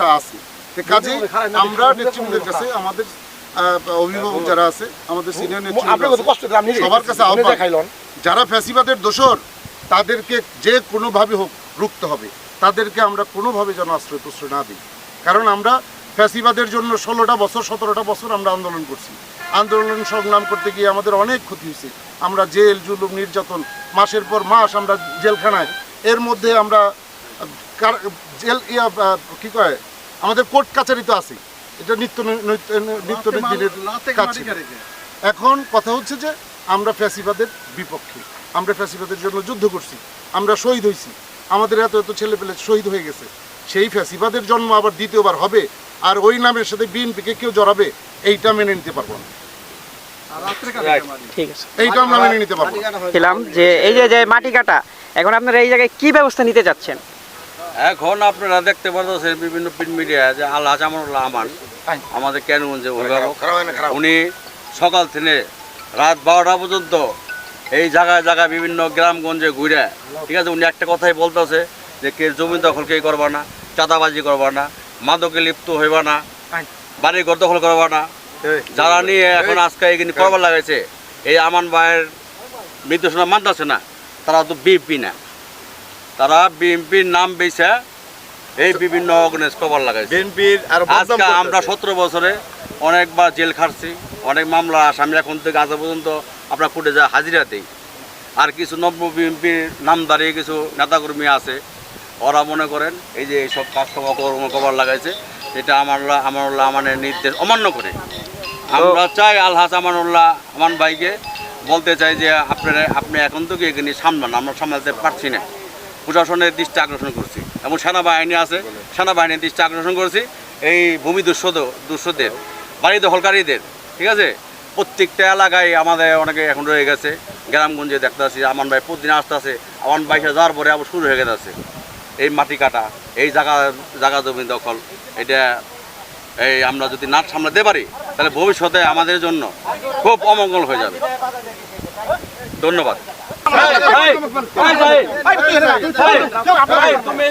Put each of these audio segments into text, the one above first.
টা আছে। কাজে আমরা নেতৃবৃন্দের কাছে আমাদের অভিভাবক যারা আছে আমাদের সিনিয়র নিজে সবার কাছে আহ্বান। যারা ফ্যাসিবাদের দোষর তাদেরকে যে কোনোভাবে হোক রুখতে হবে। তাদেরকে আমরা কোনোভাবে যেন আশ্রয় প্রশ্রয় না দিই। কারণ আমরা ফ্যাসিবাদের জন্য ষোলোটা বছর সতেরোটা বছর আমরা আন্দোলন করছি। আন্দোলন সংগ্রাম করতে গিয়ে আমাদের অনেক ক্ষতি হয়েছে। আমরা জেল জুলুম নির্যাতন মাসের পর মাস আমরা জেলখানায়। এর মধ্যে আমরা জেল ইয়া কি কয়? আমাদের কোর্ট কাছারি তো আছে এটা নিত্য নিত্য দিনের কাজ ছিল। এখন কথা হচ্ছে যে আমরা ফ্যাসিবাদের বিপক্ষে আমরা ফ্যাসিবাদের জন্য যুদ্ধ করছি আমরা শহীদ হয়েছি আমাদের এত এত ছেলে পেলে শহীদ হয়ে গেছে সেই ফ্যাসিবাদের জন্ম আবার দ্বিতীয়বার হবে আর ওই নামের সাথে বিএনপিকে কেউ জড়াবে এইটা মেনে নিতে পারব না। ঠিক আছে। এইটা আমরা মেনে নিতে পারব যে এই যে যে মাটি কাটা এখন আপনারা এই জায়গায় কি ব্যবস্থা নিতে যাচ্ছেন? এখন আপনারা দেখতে পাচ্ছেন বিভিন্ন প্রিন্ট মিডিয়ায় যে আল্লাহ জামানুল্লাহ আমান আমাদের কেনগঞ্জে অভিভাবক। উনি সকাল থেকে রাত বারোটা পর্যন্ত এই জায়গায় জায়গায় বিভিন্ন গ্রামগঞ্জে ঘুরে ঠিক আছে উনি একটা কথাই বলতেছে যে কে জমি দখল কে করবা না চাঁদাবাজি করবা না মাদকে লিপ্ত হইবা না বাড়ি ঘর দখল করবা না। যারা নিয়ে এখন আজকে এখানে করবার লাগাইছে এই আমান ভাইয়ের মৃত্যু নির্দেশনা মানতেছে না তারা তো বিএপি না। তারা বিএনপির নাম বেছে এই বিভিন্ন অর্গানাইজ কভার লাগাইছে। বিএনপির আর আজকে আমরা সতেরো বছরে অনেকবার জেল খাটছি অনেক মামলা আসামি এখন থেকে আজ পর্যন্ত আমরা কোর্টে যা হাজিরা দিই। আর কিছু নব্য বিএনপির নামদারি কিছু নেতাকর্মী আছে ওরা মনে করেন এই যে এইসব কাজকর্ম কর্ম কভার লাগাইছে এটা আমানুল্লাহ আমানুল্লাহ আমানের নির্দেশ অমান্য করে। আমরা চাই আলহাজ আমানুল্লাহ আমান ভাইকে বলতে চাই যে আপনারা আপনি এখন থেকে এখানে সামলান আমরা সামলাতে পারছি না। প্রশাসনের দৃষ্টি আকর্ষণ করছি এবং সেনাবাহিনী আছে, সেনাবাহিনীর দৃষ্টি আকর্ষণ করছি। এই ভূমি দুঃসদ, দুঃসদের বাড়ি দখলকারীদের ঠিক আছে? প্রত্যেকটা এলাকায় আমাদের অনেকে এখন রয়ে গেছে। গ্রামগঞ্জে দেখতে আসি আমান ভাই প্রতিদিন আসতে আছে আমান বাইশে যাওয়ার পরে আবার শুরু হয়ে গেছে এই মাটি কাটা, এই জায়গা জায়গা জমি দখল, এটা এই আমরা যদি নাট সামলাতে পারি, তাহলে ভবিষ্যতে আমাদের জন্য খুব অমঙ্গল হয়ে যাবে। ধন্যবাদ। তুমি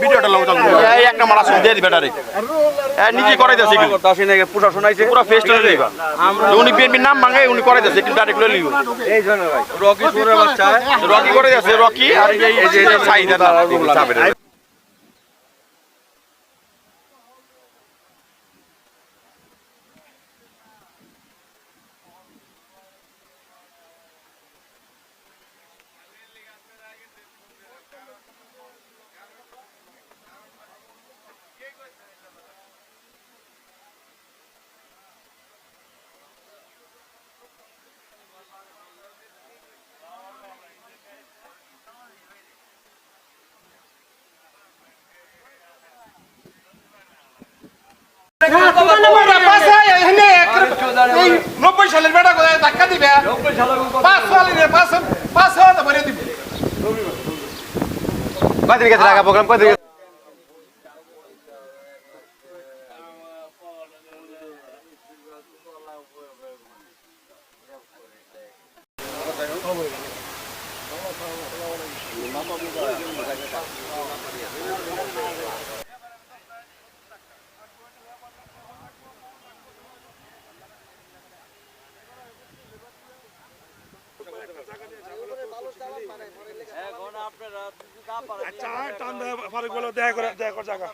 ভিডিওটা এই একটা মারা শুন দিয়ে দিবে ডাইরেক্ট নিজে করাই দিয়েছে প্রশাসন শোনাইছে পুরো ফেস্ট হয়ে যাইবা। উনি বিএনপির নাম মাঙ্গে উনি করাই দিয়েছে কিন্তু ডাইরেক্ট লই লিব রকি সুরের বাচ্চা রকি করে দিয়েছে রকি আর এই যে- এই সাইদা চাপের নব্বই সালের বেটা কোথায়? ধাক্কা দিবে? পাঁচ সালের পাঁচ পাঁচ হাজার ভরে দিবে। কয় দিকে টাকা প্রোগ্রাম? কয় দিকে এখন আচ্ছা টান দেয় ফারুক বলে দেখা করে দেখা করে জায়গা